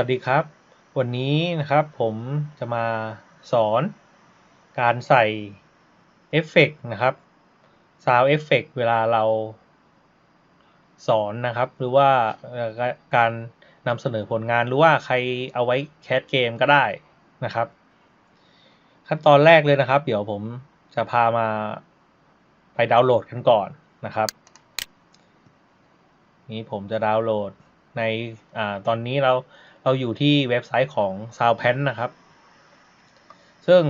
วัสดีครับ วันนี้นะครับผมจะมาสอนการใส่เอฟเฟกต์นะครับ Sound Effect เวลาเราสอนนะครับ หรือว่าการนำเสนอผลงานหรือว่าใครเอาไว้แคสเกมก็ได้นะครับ ขั้นตอนแรกเลยนะครับ เดี๋ยวผมจะพามาไปดาวน์โหลดกันก่อนนะครับ นี้ผมจะดาวน์โหลดในอตอนนี้เรา เราอยู่ที่เว็บไซต์ของ SoundPan นะครับ ซึ่ง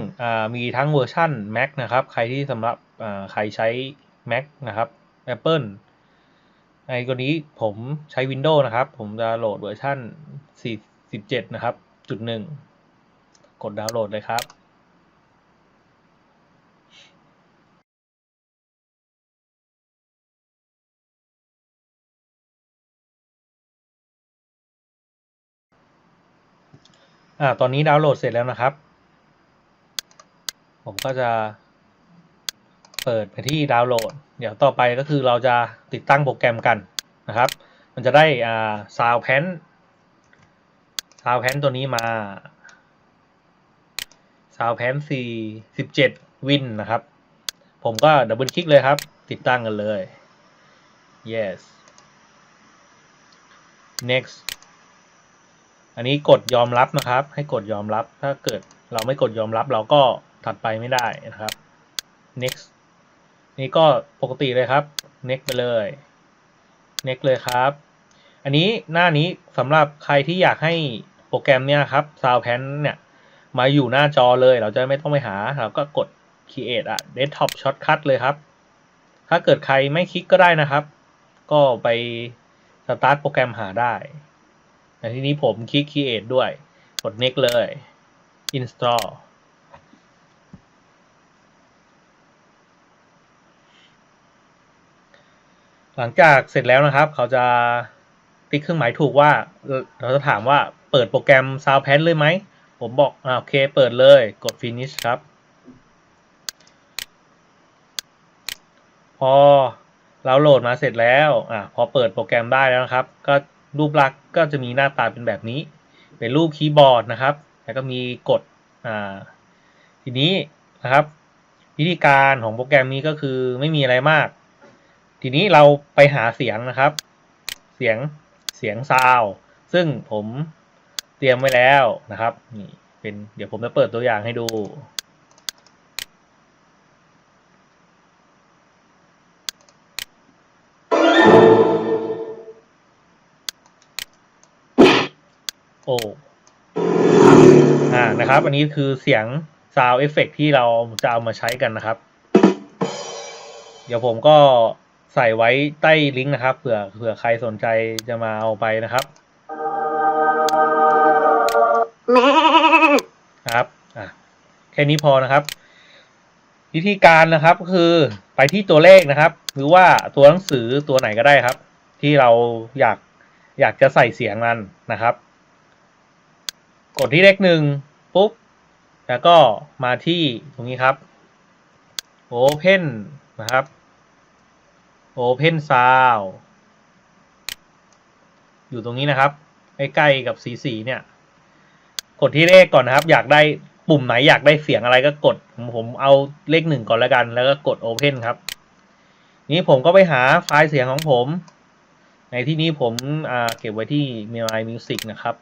มีทั้งเวอร์ชัน Mac นะครับ ใครที่สำหรับใครใช้ Mac นะครับ Apple ในกรณีผมใช้ Windows นะครับ ผมจะโหลดเวอร์ชัน47 นะครับ จุดหนึ่ง กดดาวน์โหลดเลยครับ อ่า ตอนนี้ดาวน์โหลดเสร็จแล้วนะครับ ผมก็จะเปิดไปที่ดาวน์โหลด เดี๋ยวต่อไปก็คือเราจะติดตั้งโปรแกรมกันนะครับ มันจะได้อ่า SoundPan SoundPan ตัวนี้มา SoundPan 4 17 Win นะครับ ผมก็ดับเบิลคลิกเลยครับ ติดตั้งกันเลย yes next อันนี้กดยอมรับนะครับ ให้กดยอมรับ ถ้าเกิดเราไม่กดยอมรับเราก็ถัดไปไม่ได้นะครับ next นี่ก็ปกติเลยครับ next ไปเลย next เลยครับ อันนี้หน้านี้สำหรับใครที่อยากให้โปรแกรมเนี่ยครับ SoundPan เนี่ยมาอยู่หน้าจอเลย เราจะไม่ต้องไปหา เราก็กด create อะ desktop shortcut เลยครับ ถ้าเกิดใครไม่คลิกก็ได้นะครับ ก็ไป start โปรแกรมหาได้ ทีนี้ผมคลิก create ด้วย กด next เลย install หลังจากเสร็จแล้วนะครับ เขาจะติ๊กเครื่องหมายถูกว่า เราจะถามว่าเปิดโปรแกรม SoundPad เลยไหม ผมบอกอโอเค เปิดเลย กด finish ครับ พอเราโหลดมาเสร็จแล้ว อ่าพอเปิดโปรแกรมได้แล้วนะครับ ก็ รูปลักษณ์ก็จะมีหน้าตาเป็นแบบนี้ เป็นรูปคีย์บอร์ดนะครับ แล้วก็มีกดอ่าทีนี้นะครับ วิธีการของโปรแกรมนี้ก็คือไม่มีอะไรมาก ทีนี้เราไปหาเสียงนะครับ เสียงเสียงซาวซึ่งผมเตรียมไว้แล้วนะครับนี่เป็นเดี๋ยวผมจะเปิดตัวอย่างให้ดู อ่านะครับ อันนี้คือเสียง Sound Effect ที่เราจะเอามาใช้กันนะครับ เดี๋ยวผมก็ใส่ไว้ใต้ลิงก์นะครับเผื่อเผื่อใครสนใจจะมาเอาไปนะครับครับอะแค่นี้พอนะครับ วิธีการนะครับคือไปที่ตัวเลขนะครับ หรือว่าตัวหนังสือตัวไหนก็ได้ครับ ที่เราอยากอยากจะใส่เสียงมันนะครับ กดที่เลขหนึ่งปุ๊บ แล้วก็มาที่ตรงนี้ครับ Open นะครับ Open Sound อยู่ตรงนี้นะครับใกล้ๆกับสีสีเนี่ย กดที่เลขก่อนนะครับ อยากได้ปุ่มไหนอยากได้เสียงอะไรก็กด ผมผมเอาเลขหนึ่งก่อนแล้วกัน แล้วก็กด Open ครับ นี้ผมก็ไปหาไฟล์เสียงของผม ในที่นี้ผมเก็บไว้ที่ m i Music นะครับ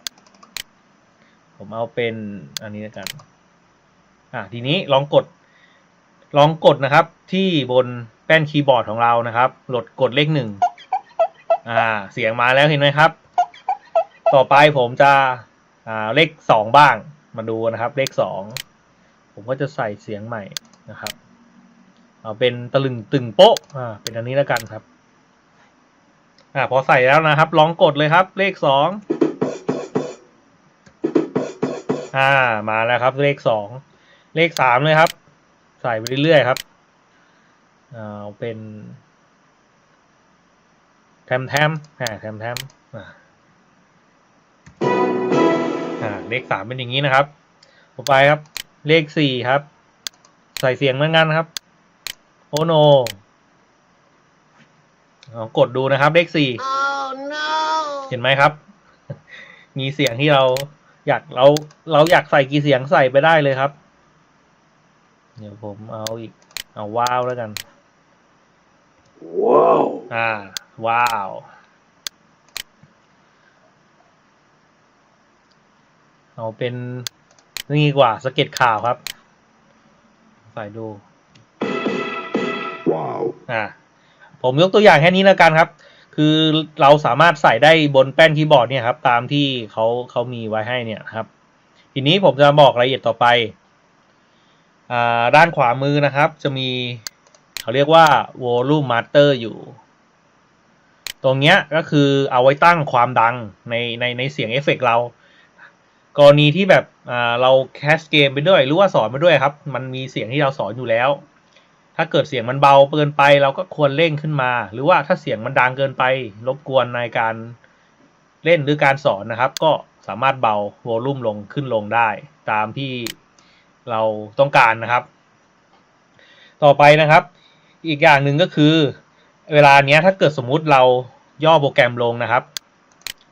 ผมเอาเป็นอันนี้แล้วกัน อ่าทีนี้ลองกด ลองกดนะครับ ที่บนแป้นคีย์บอร์ดของเรานะครับหลดกดเลขหนึ่งอ่า เสียงมาแล้วเห็นไหมครับ ต่อไปผมจะอ่าเลขสองบ้าง มาดูนะครับ เลขสองผมก็จะใส่เสียงใหม่นะครับ เอาเป็นตะลึงตึงโป๊ะอ่าเป็นอันนี้แล้วกันครับอ่าพอใส่แล้วนะครับ ลองกดเลยครับ เลขสอง อ่า มาแล้วครับ เลขสองเลขสามเลยครับ ใส่ไปเรื่อยๆครับเอาเป็นแทมแทมอ่าแทมแทมอ่าอ่าเลขสามเป็นอย่างนี้นะครับต่อไปครับ เลขสี่ครับ ใส่เสียงเหมือนกันครับ โอโนกดดูนะครับ เลขสี่ Oh no! เห็นไหมครับ มีเสียงที่เรา อยากเราเราอยากใส่กี่เสียงใส่ไปได้เลยครับ เดี๋ยวผมเอาอีก เอาว้าวแล้วกัน Wow. อ่า ว้าว เอาเป็นนี่ดีกว่าสเก็ตข่าวครับ ใส่ดู Wow. อ่า ผมยกตัวอย่างแค่นี้แล้วกันครับ คือเราสามารถใส่ได้บนแป้นคีย์บอร์ดเนี่ยครับ ตามที่เขาเขามีไว้ให้เนี่ยครับ ทีนี้ผมจะบอกรายละเอียดต่อไปอด้านขวามือนะครับ จะมีเขาเรียกว่า volume master อยู่ ตรงเนี้ยก็คือเอาไว้ตั้งความดังในในในเสียงเอฟเฟกต์เรา กรณีที่แบบเราแคสเกมไปด้วยหรือว่าสอนไปด้วยครับ มันมีเสียงที่เราสอนอยู่แล้ว ถ้าเกิดเสียงมันเบาเกินไป เราก็ควรเร่งขึ้นมา หรือว่าถ้าเสียงมันดังเกินไป รบกวนในการเล่นหรือการสอนนะครับ ก็สามารถเบาโวลูมลงขึ้นลงได้ ตามที่เราต้องการนะครับ ต่อไปนะครับ อีกอย่างหนึ่งก็คือ เวลาเนี้ยถ้าเกิดสมมุติเราย่อโปรแกรมลงนะครับ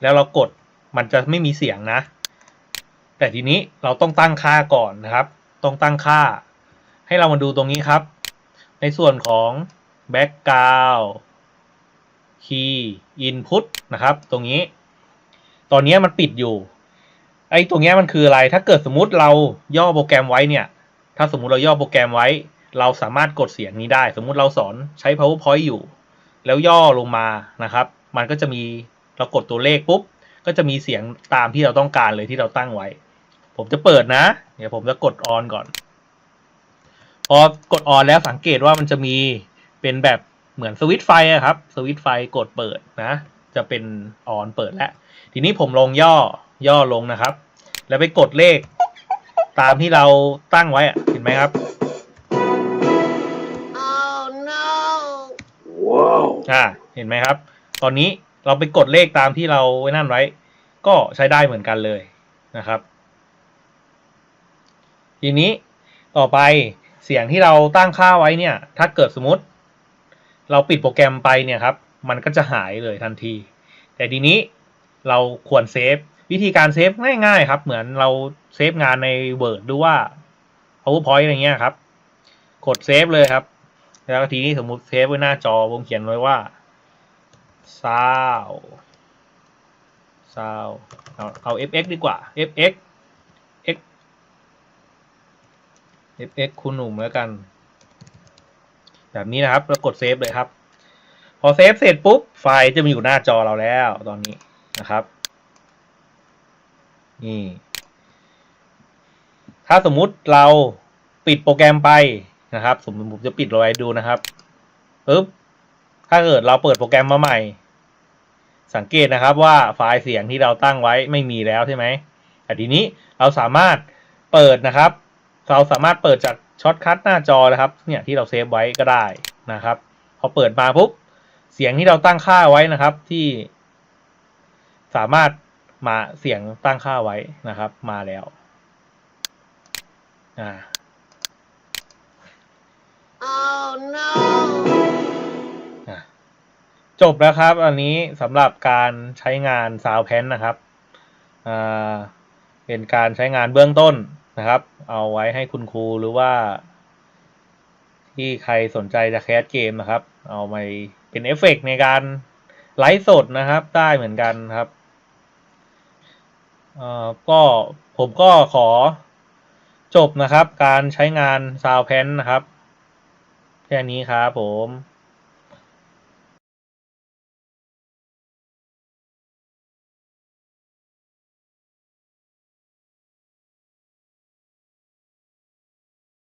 แล้วเรากดมันจะไม่มีเสียงนะ แต่ทีนี้เราต้องตั้งค่าก่อนนะครับ ต้องตั้งค่า ให้เรามาดูตรงนี้ครับ ในส่วนของ background key input นะครับ ตรงนี้ ตอนนี้มันปิดอยู่ ไอ้ตรงนี้มันคืออะไร ถ้าเกิดสมมติเราย่อโปรแกรมไว้เนี่ย ถ้าสมมติเราย่อโปรแกรมไว้ เราสามารถกดเสียงนี้ได้ สมมติเราสอนใช้ powerpoint อยู่ แล้วย่อลงมานะครับ มันก็จะมีเรากดตัวเลขปุ๊บ ก็จะมีเสียงตามที่เราต้องการเลยที่เราตั้งไว้ ผมจะเปิดนะ เดี๋ยวผมจะกด on ก่อน พอกด on แล้วสังเกตว่ามันจะมีเป็นแบบเหมือนสวิตช์ไฟอะครับ สวิตช์ไฟกดเปิดนะ จะเป็น on เปิดแล้ว ทีนี้ผมลงย่อย่อลงนะครับ แล้วไปกดเลข ตามที่เราตั้งไว้อะเห็นไหมครับ Oh no! Wow. อ่าเห็นไหมครับ ตอนนี้เราไปกดเลขตามที่เราไว้นั่นไว้ ก็ใช้ได้เหมือนกันเลยนะครับ ทีนี้ต่อไป เสียงที่เราตั้งค่าไว้เนี่ย ถ้าเกิดสมมติ เราปิดโปรแกรมไปเนี่ยครับ มันก็จะหายเลยทันที แต่ทีนี้เราควรเซฟ วิธีการเซฟง่ายๆครับ เหมือนเราเซฟงานใน Word หรือว่า PowerPoint อะไรเงี้ยครับ กดเซฟเลยครับ แล้วทีนี้สมมุติเซฟไว้หน้าจอผมเขียนไว้ว่า sound sound เอาเอา fx ดีกว่า fx fx คุณหนุ่มแล้วกัน แบบนี้นะครับแล้วกดเซฟเลยครับ พอเซฟเสร็จปุ๊บ ไฟล์จะมาอยู่หน้าจอเราแล้วตอนนี้นะครับ นี่ ถ้าสมมุติเราปิดโปรแกรมไปนะครับ สมมติผมจะปิดไว้ดูนะครับปึ๊บถ้าเกิดเราเปิดโปรแกรมมาใหม่ สังเกตนะครับว่าไฟล์เสียงที่เราตั้งไว้ไม่มีแล้วใช่ไหมแต่ทีนี้เราสามารถเปิดนะครับ เราสามารถเปิดจากช็อตคัทหน้าจอนะครับเนี่ยที่เราเซฟไว้ก็ได้นะครับ พอเปิดมาปุ๊บเสียงที่เราตั้งค่าไว้นะครับที่ สามารถมาเสียงตั้งค่าไว้นะครับ มาแล้วอ่า Oh no! อะจบแล้วครับ อันนี้สำหรับการใช้งานซาวแพนนะครับอ่าเป็นการใช้งานเบื้องต้น นะครับ เอาไว้ให้คุณครูหรือว่า ที่ใครสนใจจะแคสเกมนะครับ เอาไปเป็นเอฟเฟกต์ในการไลฟ์สดนะครับ ได้เหมือนกันครับเอ่อก็ผมก็ขอจบนะครับ การใช้งานซาวแพนนะครับ แค่นี้ครับผม